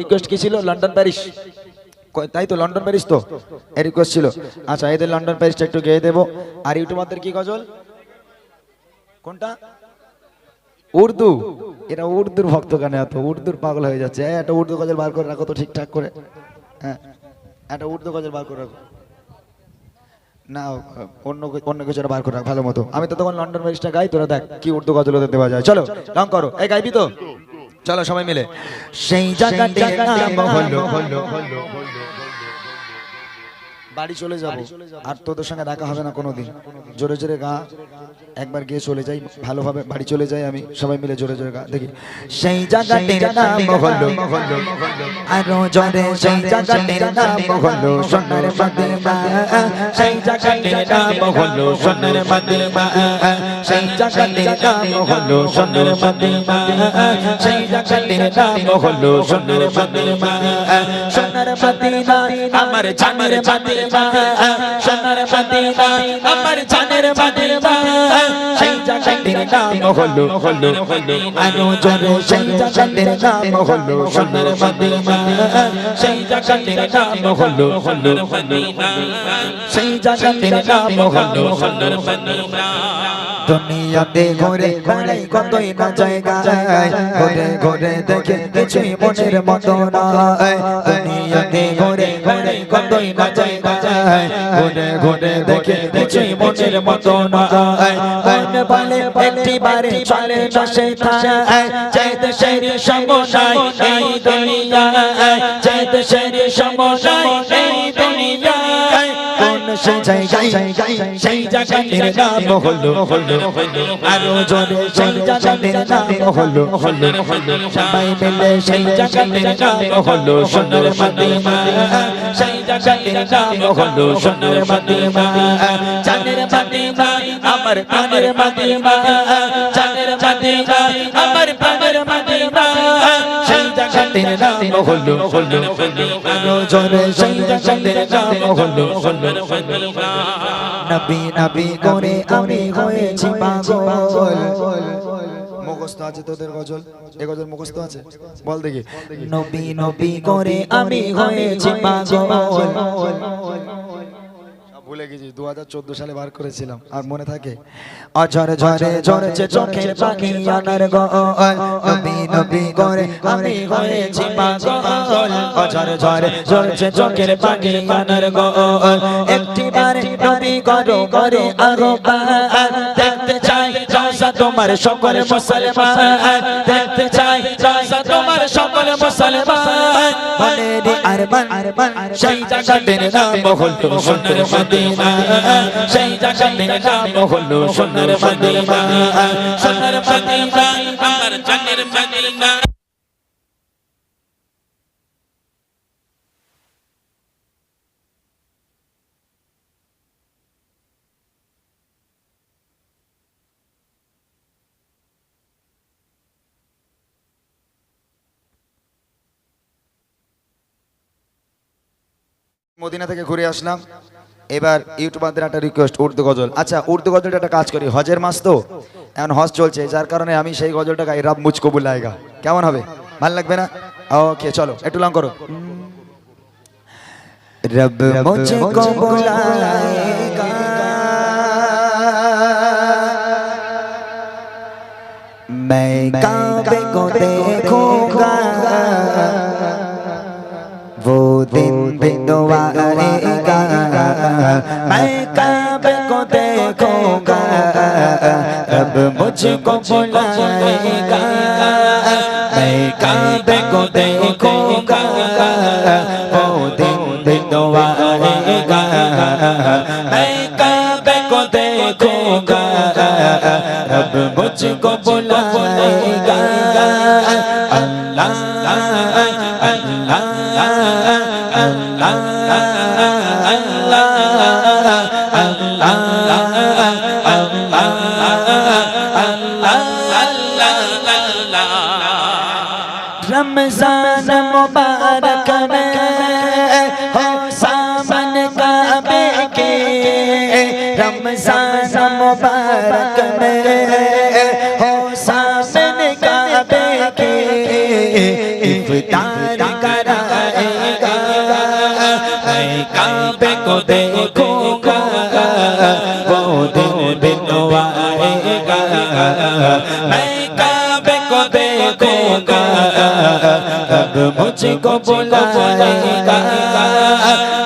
Request কি ছিল? London Paris তাই তো লন্ডন প্যারিস তো? এই রিকোয়েস্ট ছিল। আচ্ছা এদের লন্ডন প্যারিসটা একটু গেয়ে দেবো। আর ইউটিউবারদের কি গজল? কোনটা? উর্দু। এরা উর্দুর ভক্ত গানে এত? উর্দুর পাগল হয়ে যাচ্ছে। এই, একটা উর্দু গজল বার করে রাখো তো ঠিকঠাক করে। হ্যাঁ একটা উর্দু গজল বার করে রাখো। না, অন্য অন্য কিছু বার করে রাখ, ভালো মতো। আমি তো তখন লন্ডন প্যারিসটা গাই, তোরা দেখ কি উর্দু গজল ওদের দেওয়া যায়। চলো রং করো। এই, গাইবি তো? চলো সবাই মিলে। সেই জায়গাটা হলো হলো হলো বাড়ি চলে যাব। আর তোদের সঙ্গে দেখা হবে না কোনোদিন। জোরে জোরে গা। একবার গিয়ে চলে যাই ভালোভাবে বাড়ি চলে যাই আমি। সবাই মিলে জোরে জোরে গা। দেখি। সেই জায়গাটির নাম হলো আরও জোরে সেই জায়গাটির নাম হলো সোনার মদিনা সেই জায়গাটির নাম হলো সোনার মদিনা সেই জায়গাটির নাম হলো সোনার মদিনা সেই জায়গাটির নাম হলো সোনার মদিনা সোনার মদিনা আমার জানের দুনিয়াতে ঘুরে বেড়াই কতই না জায়গায় ঘুরে ঘুরে দেখে কিছুই মনের মতো নয়। দুনিয়াতে ঘুরে বেড়াই কতই না জায়গায় ঘুরে ঘুরে দেখে কিছুই মনের মতো নয় মন বলে একটি বারে চলে না সে থায় চাইতে সেই সময় এই দুনিয়া চাইতে সেই কোন সেই জায়গায় সেই জায়গাটির নাম হলো হলো আরও জোরে সেই জায়গাটির নাম হলো হলো সবাই মিলে সেই জায়গাটির নাম হলো, সোনার মদিনা সেই জায়গাটির নাম হলো, সোনার মদিনা চাঁদের মদিনা আমার প্রাণের মদিনা চাঁদের মদিনা আমার প্রাণের মদিনা জায়গাটির নাম হলো হলো আরও জোরে সেই জায়গাটির নাম হলো হলো নবী নবী করে আমি হয়েছি পাগল। মুখস্থ আছে তোদের গজল? এ গজল মুখস্থ আছে? বল দেখি। নবী নবী করে আমি হয়েছি পাগল। গেছি দু হাজার চোদ্দ সালে বার করেছিলাম, আর মনে থাকে? অঝর ঝরে ঝরেছে চোখে পাখি আনার গল, নবী নবী করে আমি হয়েছি পাগল। অঝর ঝরে ঝরেছে পাখি আনার গল একটি বারে নবী করো করে আরও দেখতে চাই তোমার সকল মুসলমান দেখতে চাই তোমার সকল মুসলমান। মনেরি আরমান সেই জায়গাটির নাম মদিনা থেকে ঘুরে আসলাম এবার ইউটিউবারদের একটা রিকোয়েস্ট উর্দু গজল আচ্ছা উর্দু গজলটা একটা কাজ করি হজের মাস তো এখন হজ চলছে যার কারণে আমি সেই গজলটা গাই রাব মুচকো বুলায়েগা কেমন হবে ভাল লাগবে না ওকে চলো একটু লং করো রব মুঝকো বুলায়েগা मैं काबे को देखूंगा वो दिन भी दोबारेगा मैं काबे को देखूंगा रब मुझको बुलाएगा मैं काबे को देखूंगा रमजान मुबारक में हो सामन काबे के रमजान मुबारक में हो सामन काबे के इफ्तार कराएगा मैं काबे को देखूंगा वो दिन दिन मुझको बुलाएगा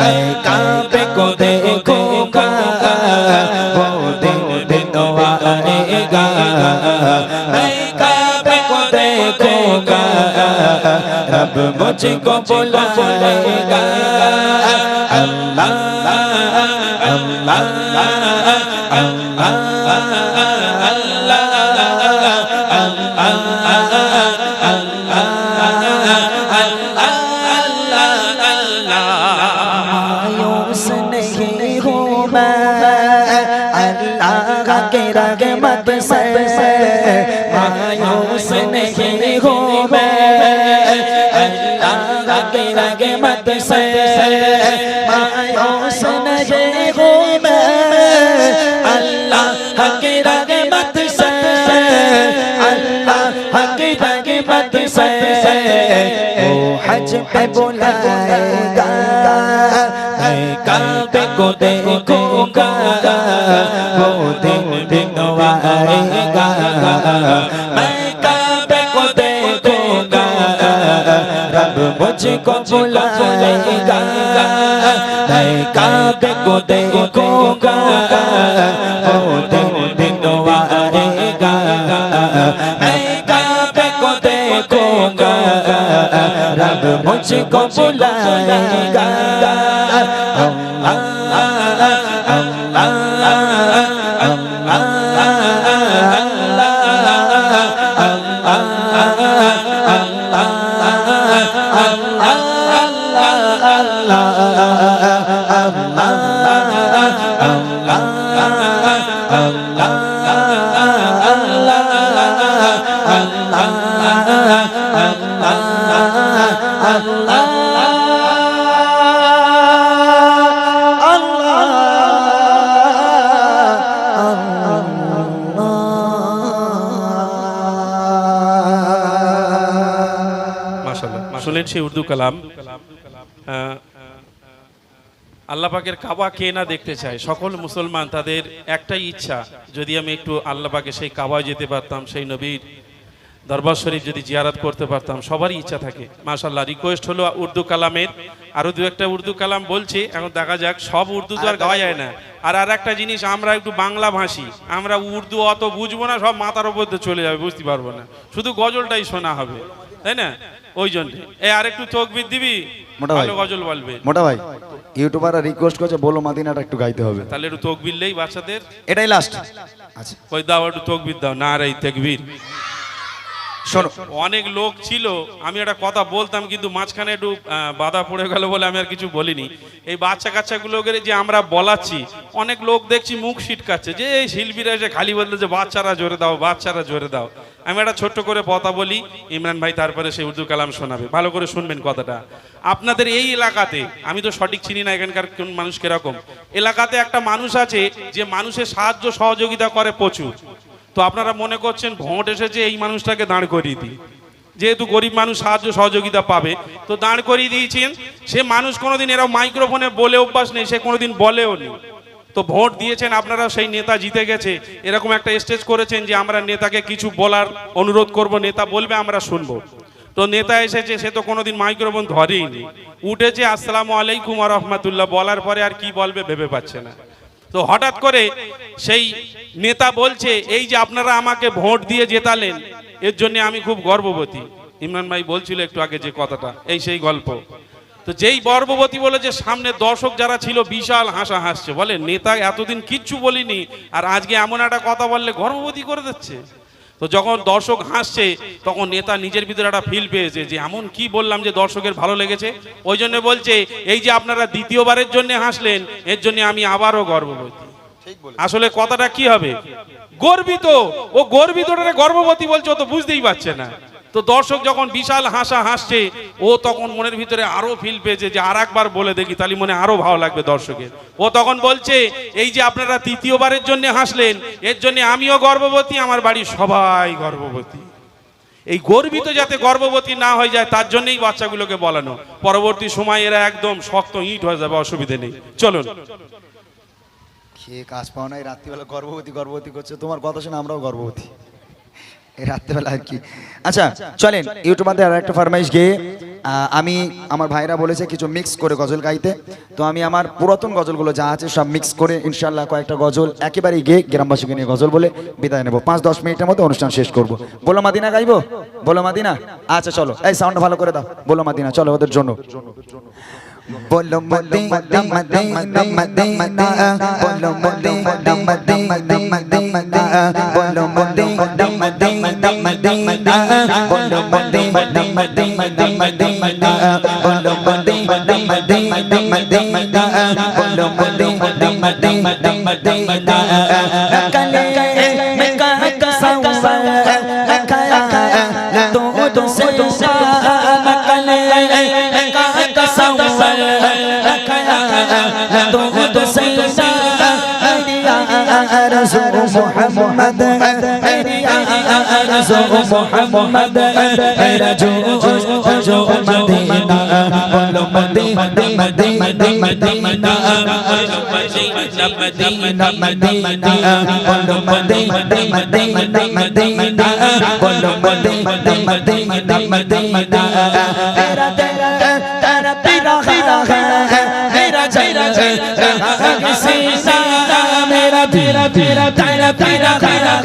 मैं काबे को देखूंगा वो दिन दिन आएगा मैं काबे को देखूंगा रब मुझको बुलाएगा अल्लाह अल्लाह मायूस अल्लाह के रहमत से मायूस नहीं हूँ मैं अल्लाह के रहमत से मायूस नहीं हूँ मैं अल्लाह के रहमत से अल्लाह के रहमत से वो हज पे बुलाएगा आएगा मैं काबे को देखूंगा रब मुझको बुलाएगा मैं काबे को देखूंगा वो दिन दिन आएगा मैं काबे को देखूंगा रब मुझको बुलाएगा শুনলেন সেই উর্দু কালাম আল্লাহ পাকের কাবা কে না দেখতে চায়? সকল মুসলমান তাদের একটাই ইচ্ছা। যদি আমি একটু আল্লাহ পাকে সেই কাবায় যেতে পারতাম, সেই নবীর দরবার শরীফ যদি জিয়ারত করতে পারতাম, সবারই ইচ্ছা থাকে। মাশাল্লাহ রিকোয়েস্ট হলো উর্দু কালামের। আরও দু একটা উর্দু কালাম বলছি, এখন দেখা যাক, সব উর্দু তো আর গাওয়া যায় না। আর আর একটা জিনিস, আমরা একটু বাংলা ভাষী, আমরা উর্দু অত বুঝব না, সব মাথার উপর দিয়ে চলে যাবে, বুঝতে পারব না। শুধু গজলটাই শোনা হবে, তাই না? ওই জন্য। এ আর একটু তকবির দিবি? মোটা ভাই। গজল বলবে। মোটা ভাই ইউটিউবাররা রিকোয়েস্ট করছে বলো মাদিনাটা একটু গাইতে হবে। তাহলে একটু তকবির লেই বাচ্চাদের। এটাই লাস্ট আচ্ছা ওই দাও একটু তকবির দাও। না রে তকবির। শোনো। অনেক লোক ছিল, আমি একটা কথা বলতাম, কিন্তু মাঝখানে একটু বাধা পড়ে গেল বলে আমি আর কিছু বলিনি। এই বাচ্চা কাচ্চাগুলোকে যে আমরা বলাচ্ছি, অনেক লোক দেখছি মুখ সিটকাচ্ছে যে এই শিল্পীরা এসে খালি বললে যে, বাচ্চারা জোরে দাও, বাচ্চারা জোরে দাও। আমি একটা ছোট্ট করে কথা বলি, ইমরান ভাই তারপরে সেই উর্দু কালাম শোনাবে। ভালো করে শুনবেন কথাটা। আপনাদের এই এলাকাতে, আমি তো সঠিক চিনি না এখানকার কোন মানুষ কীরকম, এলাকাতে একটা মানুষ আছে, যে মানুষের সাহায্য সহযোগিতা করে প্রচুর। তো আপনারা মনে করছেন ভোট এসেছে, এই মানুষটাকে দাঁড় করিয়ে দিই। যেহেতু গরিব মানুষ সাহায্য সহযোগিতা পাবে, তো দাঁড় করিয়ে দিয়েছেন। সে মানুষ কোনোদিন এরকম মাইক্রোফোনে বলে অভ্যাস নেই, সে কোনোদিন বলেও নি তো ভোট দিয়েছেন আপনারা, সেই নেতা জিতে গেছে। এরকম একটা স্টেজ করেছেন যে আমরা নেতাকে কিছু বলার অনুরোধ করব, নেতা বলবে, আমরা শুনব। তো নেতা এসেছে, সে তো কোনোদিন মাইক্রোফোন ধরেই নি উঠেছে, আসসালামু আলাইকুম রহমতুল্লাহ, বলার পরে আর কি বলবে ভেবে পাচ্ছে না। তো হঠাৎ করে সেই নেতা বলছে, এই যে আপনারা আমাকে ভোট দিয়ে জেতালেন, এর জন্য আমি খুব গর্ববতী। ইমরান ভাই বলছিল একটু আগে যে কথাটা, এই সেই গল্প। তো যেই গর্ভবতী বলে যে সামনে দর্শক যারা ছিল, বিশাল হাসা হাসছে। বলে, নেতা এতদিন কিচ্ছু বলিনি, আর আজকে এমন একটা কথা বললে গর্ভবতী করে দিচ্ছে। তো যখন দর্শক হাসছে তখন নেতা নিজের ভিতরে একটা ফিল পেয়েছে যে এমন কি বললাম যে দর্শকের ভালো লেগেছে। ওই জন্য বলছে এই যে আপনারা দ্বিতীয়বারের জন্য হাসলেন এর জন্য আমি আবারও গর্ববতী। আসলে কথাটা কি হবে? গর্বিত! ও গর্বিতটারে গর্ভবতী বলছে ও তো বুঝতেই পারছে না। তো দর্শক যখন বিশাল হাসা হাসছে, ও তখন মনের ভিতরে আরও ফিল পেয়েছে যে আর একবার বলে দেখি, তাহলে মনে আরও ভালো লাগবে দর্শকের। ও তখন বলছে, এই যে আপনারা তৃতীয়বারের জন্য হাসলেন, এর জন্য আমিও গর্ভবতী, আমার বাড়ির সবাই গর্ভবতী। এই গর্বিত যাতে গর্ভবতী না হয়ে যায়, তার জন্যই বাচ্চাগুলোকে বলানো। পরবর্তী সময় এরা একদম শক্ত ইট হয়ে যাবে, অসুবিধে নেই। চলুন। খেয়ে কাজ পাও নাই, রাত্রিবেলা গর্ভবতী গর্ভবতী করছে, তোমার কথা শুনে আমরাও গর্ভবতী। রাত্রিবেলা আর কি। আচ্ছা চলেন, ইউটিউবারদের আর একটা ফারমাইশ গিয়ে আমি আমার ভাইরা বলেছে কিছু মিক্স করে গজল গাইতে। তো আমি আমার পুরাতন গজলগুলো যা আছে সব মিক্স করে ইনশাল্লাহ কয়েকটা গজল একেবারেই গিয়ে গ্রামবাসীকে নিয়ে গজল বলে বিদায় নেব। পাঁচ, দশ মিনিটের মধ্যে অনুষ্ঠান শেষ করব। বলো মাদিনা গাইবো? বলো মাদিনা? আচ্ছা চলো। এই সাউন্ড ভালো করে দাও। বলো মাদিনা, চলো ওদের জন্য। बोलो मदीना मदीना मदीना बोलो मदीना मदीना मदीना बोलो मदीना मदीना मदीना बोलो मदीना मदीना मदीना बोलो मदीना मदीना मदीना बोलो मदीना मदीना मदीना कले मैं कहा कसा कसा कहा तो तो से तो محمد رجوع مدينة ولو مدينة مدينة مدينة مدينة مدينة ولو مدينة مدينة مدينة ولو مدينة مدينة مدينة ترى ترى ترى ترى ترى ترى ترى ترى ترى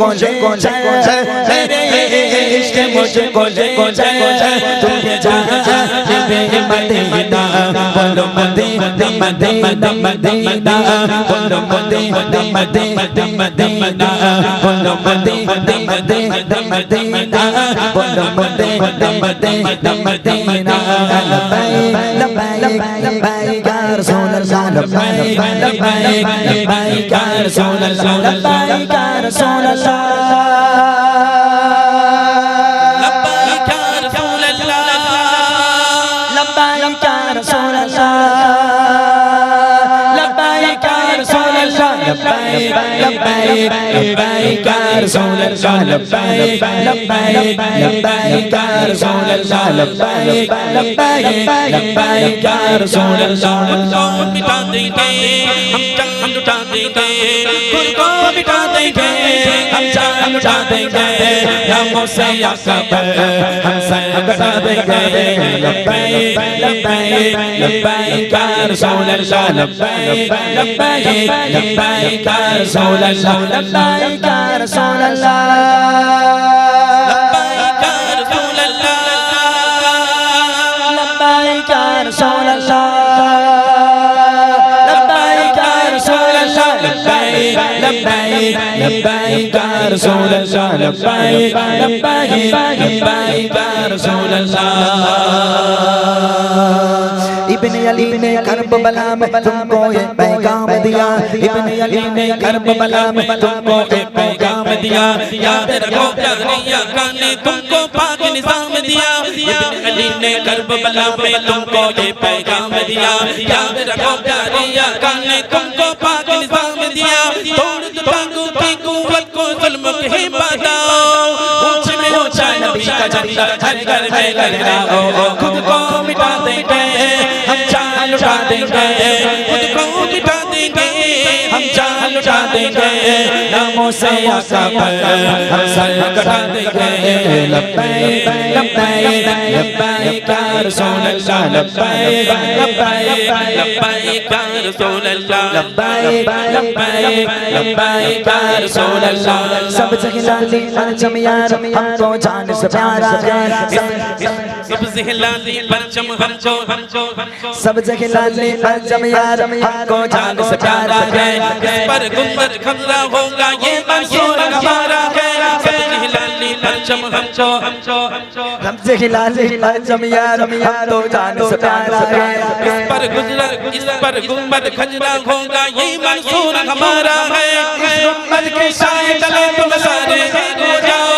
मुझको ले जाए मेरे इश्क मुझको ले जाए तुझे जहाँ बे मदीना बोलो मदीना मदीना मदीना बोलो मदीना मदीना मदीना बोलो मदीना मदीना मदीना बोलो Medina Medina Medina Labbaik Labbaik Labbaik या لبيك لبيك لبيك يا رسول الله لبيك يا رسول الله لبيك لبيك لبيك रसूल अल्लाह लब्बाइक या रसूल अल्लाह लब्बाइक लब्बाइक लब्बाइक या रसूल अल्लाह लब्बाइक लब्बाइक लब्बाइक या रसूल अल्लाह लब्बाइक लब्बाइक लब्बाइक या रसूल अल्लाह मिटा देंगे हम जान लुटा देंगे खुद को मिटा देंगे हम जान लुटा देंगे हम से अकबर हम से कटा देंगे लब्बैक लब्बैक लब्बैक या रसूल अल्लाह लब्बैक लब्बैक लब्बैक या रसूल अल्लाह लब्बाइक या रसूल رسول اللہ لبائک یا رسول اللہ لبائک یا رسول اللہ لبائک یا رسول اللہ لبائک لبائک لبائک یا رسول اللہ لبائک لبائک لبائک یا رسول اللہ ابن علی نے کربلا میں تم کو یہ پیغام दिया इब्न अली ने करबला में तुमको ये पैगाम दिया। याद रखो प्यारिया काने तुमको पाक निज़ाम दिया। इब्न अली ने करबला में तुमको ये पैगाम दिया। याद रखो प्यारिया काने तुमको पाक निज़ाम दिया। तोड़ दो टांगों की कुव्वत को जुल्म के ऊंच में ऊँचा नबी का झंडा हर घर में लहराओ खुद को मिटा देंगे हम जान लुटा देंगे। देंगे नामों से आका पर हम सर कटा देंगे लब्बैक लब्बैक लब्बैक या रसूल अल्लाह लब्बैक लब्बैक लब्बैक या रसूल अल्लाह लब्बैक लब्बैक लब्बैक या रसूल अल्लाह सब जगह लाली परचम यार हमको जान से प्यारा है सब परचम हमको। सब जगह लाले पंचम यार हमको जान से प्यारा है इस पर गुंबद खबरा होगा ये मंसूर हमारा है। सब्ज हिलाली परचम हमको। सब लाले पंचम यार हमको जान से प्यारा है इस पर गुजर इस पर गुंबद खजरा होगा ये मंसूर हमारा है। इस गुंबद के साए तले तुम सारे हो जाओ।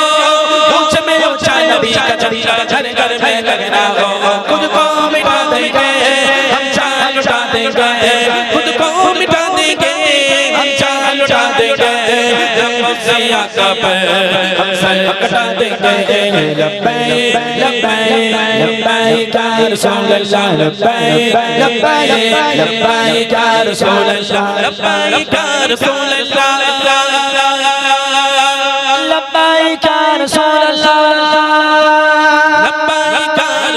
ऊंच में ऊँचा नबी का झंडा घर घर में लगना हो खुद को मिटा देंगे हम चाल लुटा देंगे खुद को मिटा देंगे हम चाल लुटा देंगे हम सैया का पैर हम सर कटा देंगे लब्बैक लब्बैक लब्बैक या रसूल अल्लाह लब्बैक लब्बैक लब्बैक या रसूल अल्लाह लब्बैक या रसूल अल्लाह